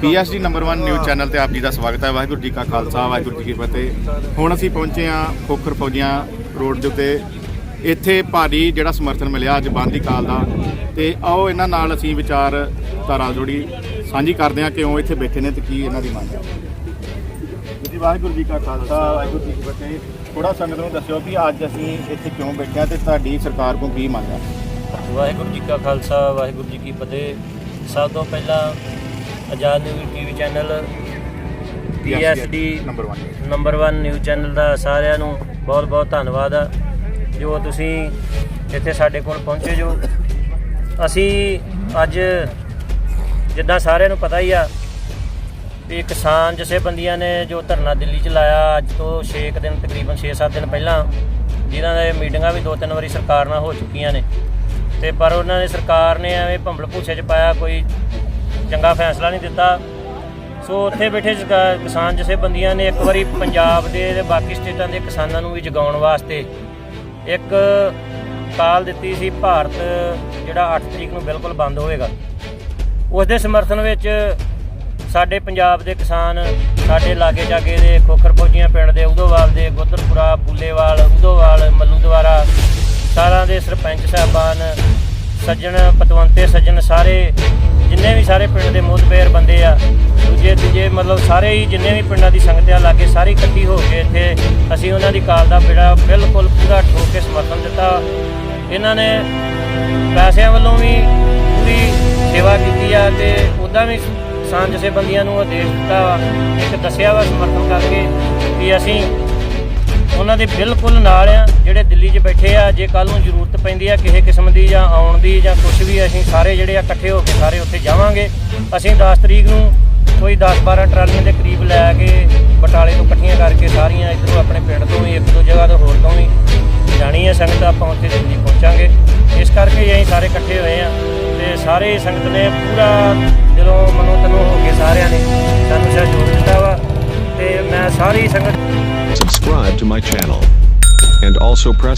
ਪੀਐਸਡੀ number 1 news channel ਤੇ ਆਪ ਜੀ ਦਾ ਸਵਾਗਤ ਹੈ। ਵਾਹਿਗੁਰੂ ਜੀ ਕਾ ਖਾਲਸਾ ਵਾਹਿਗੁਰੂ ਜੀ ਕੀ ਫਤਿਹ। ਹੁਣ ਅਸੀਂ ਪਹੁੰਚੇ ਹਾਂ ਖੋਖਰ ਫੌਜੀਆਂ ਰੋਡ ਦੇ ਉੱਤੇ। ਇੱਥੇ ਭਾਰੀ ਜਿਹੜਾ ਸਮਰਥਨ ਮਿਲਿਆ ਅੱਜ ਬੰਦ ਕਾਲ ਦਾ। ਤੇ ਆਓ ਇਹਨਾਂ ਨਾਲ ਅਸੀਂ ਵਿਚਾਰ ਧਾਰਾ ਜੋੜੀ ਸਾਂਝੀ ਕਰਦੇ ਹਾਂ ਕਿਉਂ ਇੱਥੇ ਬੈਠੇ ਨੇ ਤੇ ਕੀ ਇਹਨਾਂ ਦੀ ਮੰਗ ਹੈ। ਜੀ ਵਾਹਿਗੁਰੂ ਜੀ ਕਾ ਖਾਲਸਾ ਵਾਹਿਗੁਰੂ ਜੀ ਕੀ ਫਤਿਹ। ਥੋੜਾ ਸੰਗਤ ਨੂੰ ਦੱਸਿਓ ਕਿ ਅੱਜ ਅਸੀਂ ਇੱਥੇ ਕਿਉਂ ਬੈਠੇ ਹਾਂ ਤੇ ਤੁਹਾਡੀ ਸਰਕਾਰ ਕੋਲ ਕੀ ਮੰਗ ਹੈ? ਵਾਹਿਗੁਰੂ ਜੀ ਕਾ ਖਾਲਸਾ ਵਾਹਿਗੁਰੂ ਜੀ ਕੀ ਫਤਿਹ। ਸਭ ਤੋਂ ਪਹਿਲਾਂ Azad news TV channel PSD number 1 number 1 news channel ਦਾ ਸਾਰਿਆਂ ਨੂੰ ਬਹੁਤ ਬਹੁਤ ਧੰਨਵਾਦ ਆ। ਜੋ ਤੁਸੀਂ ਇੱਥੇ ਸਾਡੇ ਕੋਲ ਪਹੁੰਚੇ ਜੋ ਅਸੀਂ ਅੱਜ ਜਿੱਦਾਂ ਸਾਰਿਆਂ ਨੂੰ ਪਤਾ ਹੀ ਆ ਵੀ ਕਿਸਾਨ ਜਥੇਬੰਦੀਆਂ ਨੇ ਜੋ ਧਰਨਾ ਦਿੱਲੀ ਚ ਲਾਇਆ ਅੱਜ ਤੋਂ 6 ਦਿਨ ਤਕਰੀਬਨ 6-7 ਦਿਨ ਪਹਿਲਾਂ ਜਿਨ੍ਹਾਂ ਦੇ ਮੀਟਿੰਗਾਂ ਵੀ ਦੋ ਤਿੰਨ ਵਾਰੀ ਸਰਕਾਰ ਨਾਲ ਹੋ ਚੁੱਕੀਆਂ ਨੇ। ਤੇ ਪਰ ਉਹਨਾਂ ਨੇ ਸਰਕਾਰ ਨੇ ਐਵੇਂ ਭੰਬਲ ਭੂਸੇ 'ਚ ਪਾਇਆ ਕੋਈ ਚੰਗਾ ਫੈਸਲਾ ਨਹੀਂ ਦਿੱਤਾ। ਸੋ ਉੱਥੇ ਬੈਠੇ ਜਗਾ- ਕਿਸਾਨ ਜਥੇਬੰਦੀਆਂ ਨੇ ਇੱਕ ਵਾਰੀ ਪੰਜਾਬ ਦੇ ਤੇ ਬਾਕੀ ਸਟੇਟਾਂ ਦੇ ਕਿਸਾਨਾਂ ਨੂੰ ਵੀ ਜਗਾਉਣ ਵਾਸਤੇ ਇੱਕ ਕਾਲ ਦਿੱਤੀ ਸੀ, ਭਾਰਤ ਜਿਹੜਾ 8 ਤਰੀਕ ਨੂੰ ਬਿਲਕੁਲ ਬੰਦ ਹੋਵੇਗਾ ਉਸ ਦੇ ਸਮਰਥਨ ਵਿੱਚ ਸਾਡੇ ਪੰਜਾਬ ਦੇ ਕਿਸਾਨ, ਸਾਡੇ ਲਾਗੇ ਜਾਗੇ ਦੇ ਖੋਖਰ ਫੌਜੀਆਂ ਪਿੰਡ ਦੇ ਉਦੋਵਾਲ ਦੇ ਗੋਦਰਪੁਰਾ, ਬੁੱਲੇਵਾਲ, ਉਦੋਵਾਲ, ਮੱਲੂ ਦੁਆਰਾ, ਸਾਰਿਆਂ ਦੇ ਸਰਪੰਚ ਸਾਹਿਬਾਨ ਸੱਜਣ ਪਤਵੰਤੇ, ਸੱਜਣ ਸਾਰੇ, ਜਿੰਨੇ ਵੀ ਸਾਰੇ ਪਿੰਡ ਦੇ ਮੋਹਤਬੇਰ ਬੰਦੇ ਆ, ਦੂਜੇ ਤੀਜੇ, ਮਤਲਬ ਸਾਰੇ ਹੀ ਜਿੰਨੇ ਵੀ ਪਿੰਡਾਂ ਦੀ ਸੰਗਤ ਆ, ਲਾਗੇ ਸਾਰੇ ਇਕੱਠੀ ਹੋ ਕੇ ਇੱਥੇ ਅਸੀਂ ਉਹਨਾਂ ਦੀ ਕਾਲ ਦਾ ਬੇੜਾ ਬਿਲਕੁਲ ਪੂਰਾ ਠੋਕ ਕੇ ਸਮਰਥਨ ਦਿੱਤਾ। ਇਹਨਾਂ ਨੇ ਪੈਸਿਆਂ ਵੱਲੋਂ ਵੀ ਪੂਰੀ ਸੇਵਾ ਕੀਤੀ ਆ ਤੇ ਉਦਾਂ ਵੀ ਕਿਸਾਨ ਜਥੇਬੰਦੀਆਂ ਨੂੰ ਆਦੇਸ਼ ਦਿੱਤਾ ਵਾ, ਇੱਕ ਦੱਸਿਆ ਵਾ ਸਮਰਥਨ ਕਰਕੇ ਵੀ ਅਸੀਂ ਉਹਨਾਂ ਦੇ ਬਿਲਕੁਲ ਨਾਲ ਆ, ਜਿਹੜੇ ਦਿੱਲੀ 'ਚ ਬੈਠੇ ਆ, ਜੇ ਕੱਲ ਨੂੰ ਜ਼ਰੂਰਤ ਪੈਂਦੀ ਆ ਕਿਸੇ ਕਿਸਮ ਦੀ ਜਾਂ ਆਉਣ ਦੀ ਜਾਂ ਕੁਝ ਵੀ, ਅਸੀਂ ਸਾਰੇ ਜਿਹੜੇ ਆ ਇਕੱਠੇ ਹੋ ਕੇ ਸਾਰੇ ਉੱਥੇ ਜਾਵਾਂਗੇ। ਅਸੀਂ 10 ਤਰੀਕ ਨੂੰ ਕੋਈ 10-12 ਟਰਾਲੀਆਂ ਦੇ ਕਰੀਬ ਲੈ ਕੇ ਬਟਾਲੇ ਤੋਂ ਇਕੱਠੀਆਂ ਕਰਕੇ ਸਾਰੀਆਂ ਇੱਧਰੋਂ ਆਪਣੇ ਪਿੰਡ ਤੋਂ ਵੀ, ਇੱਕ ਦੋ ਜਗ੍ਹਾ ਤੋਂ ਹੋਰ ਤੋਂ ਵੀ ਜਾਣੀ ਹੈ ਸੰਗਤ, ਆਪਾਂ ਉੱਥੇ ਦਿੱਲੀ ਪਹੁੰਚਾਂਗੇ। ਇਸ ਕਰਕੇ ਅਸੀਂ ਸਾਰੇ ਇਕੱਠੇ ਹੋਏ ਆ ਤੇ ਸਾਰੇ ਸੰਗਤ ਨੇ ਪੂਰਾ ਦਿਲੋਂ ਮਨੋਂ ਤਨੋਂ ਹੋ ਕੇ ਸਾਰਿਆਂ ਨੇ ਸਾਨੂੰ ਸਹਿਯੋਗ ਦਿੱਤਾ ਵਾ ਤੇ ਮੈਂ ਸਾਰੀ ਸੰਗਤ subscribe to my channel. And also press